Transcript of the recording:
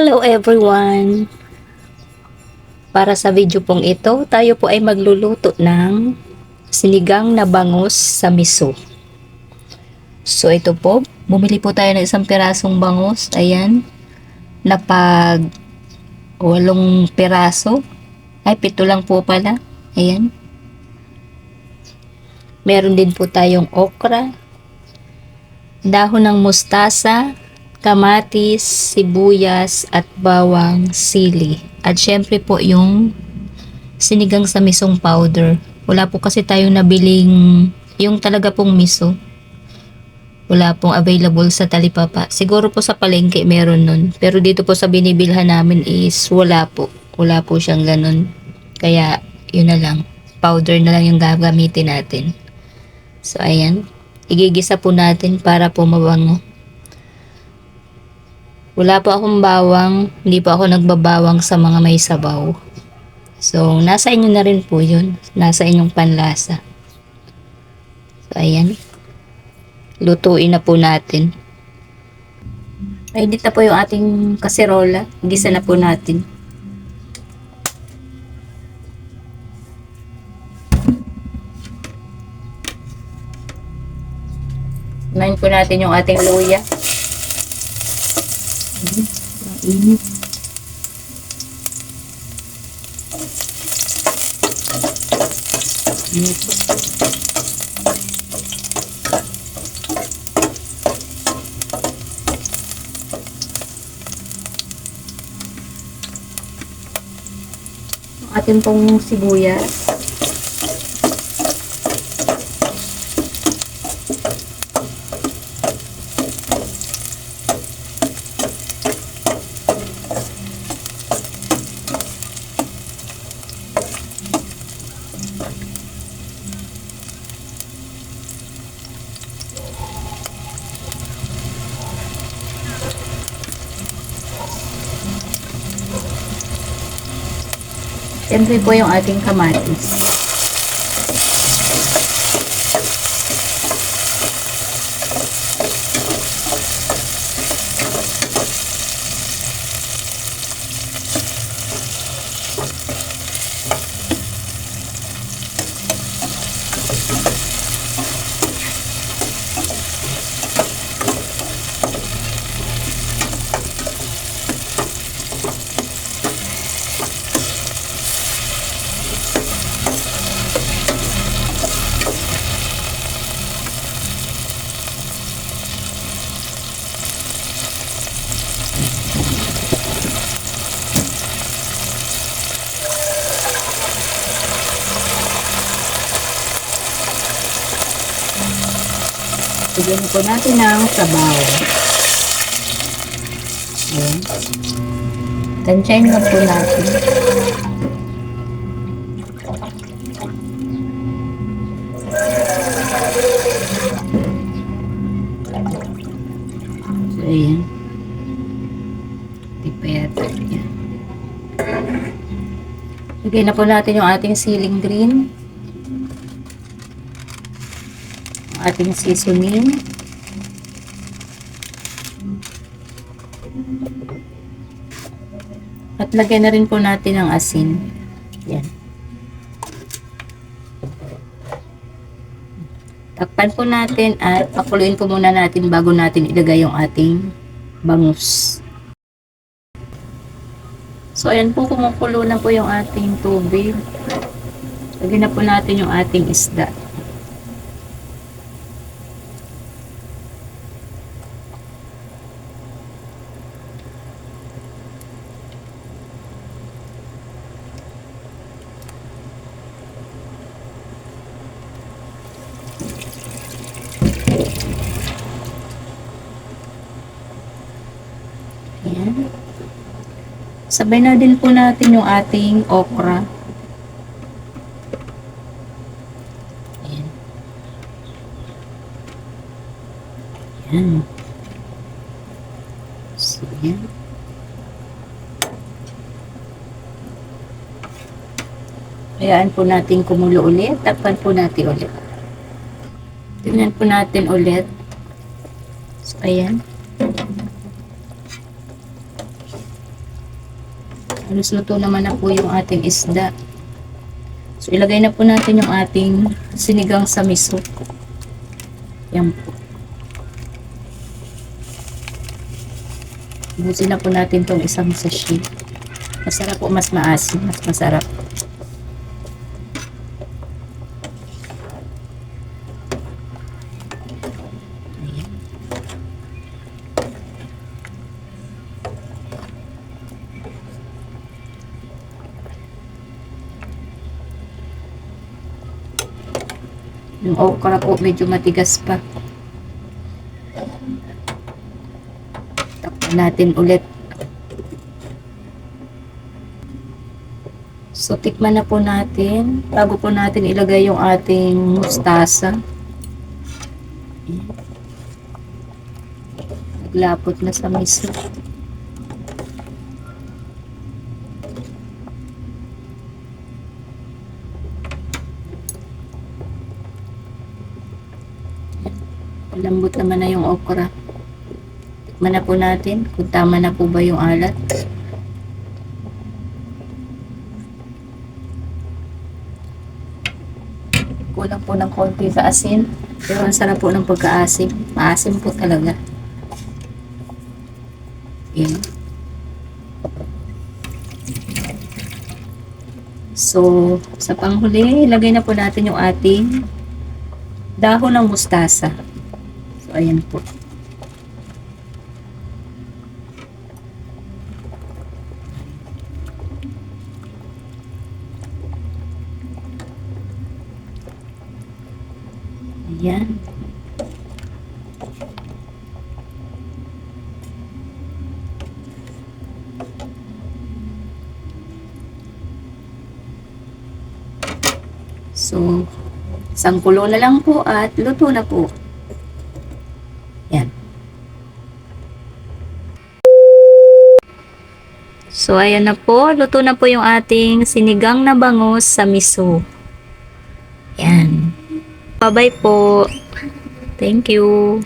Hello everyone! Para sa video pong ito, tayo po ay magluluto ng sinigang na bangus sa miso. So ito po, bumili po tayo ng isang pirasong bangus. Ayan. Napag walong piraso. Ay, pito lang po pala. Ayan. Meron din po tayong okra, dahon ng mustasa, kamatis, sibuyas, at bawang sili. At syempre po yung sinigang sa misong powder. Wala po kasi tayong nabiling yung talaga pong miso. Wala pong available sa talipapa. Siguro po sa palengke meron nun. Pero dito po sa binibilhan namin is wala po. Wala po siyang ganun. Kaya yun na lang. Powder na lang yung gagamitin natin. So ayan. Igigisa po natin para po mabango. Wala po akong bawang, hindi po ako nagbabawang sa mga may sabaw. So, nasa inyo na rin po yun. Nasa inyong panlasa. So, ayan. Lutuin na po natin. Ready na po yung ating kaserola. Gisa na po natin. Unahin po natin yung ating luya. Mainit. Ito. Ang ating pong sibuyas. Siyempre po yung ating kamatis. Bigyan po natin ng sabaw. Ayan. Tansyahin lang po natin. So, ayan. Di pa na po natin yung ating ceiling green. Ating seasoning. At lagyan na rin po natin ang asin. Yan. Takpan po natin at pakuluin po muna natin bago natin ilagay yung ating bangus. So, ayan po, kumukulo na po yung ating tubig. Lagyan na po natin yung ating isda. Ayan. Sabay na din po natin yung ating okra. Ayan. Ayan. So, ayan. Hayaan po natin kumulo ulit. Takpan po natin ulit. Tingnan po natin ulit. So, ayan. Halos luto naman na po yung ating isda. So, ilagay na po natin yung ating sinigang sa miso. Yan po. Busin na po natin tong isang sachet. Masarap po, mas maasim, mas masarap. Yung okra po medyo matigas pa. Takpan natin ulit. So, tikman na po natin. Bago po natin ilagay yung ating mustasa. Naglapot na sa miso. Malambot naman na yung okra. Tikman na po natin kung tama na po ba yung alat. Kulang po ng konti sa asin. Pero ang sarap po ng pagkaasim. Maasim po talaga. Yan. So, sa panghuli, ilagay na po natin yung ating dahon ng mustasa. So, ayan po. Ayan. So, isang kulo na lang po at luto na po. Yan. So, ayan na po. Luto na po yung ating sinigang na bangus sa miso. Yan. Bye-bye po. Thank you.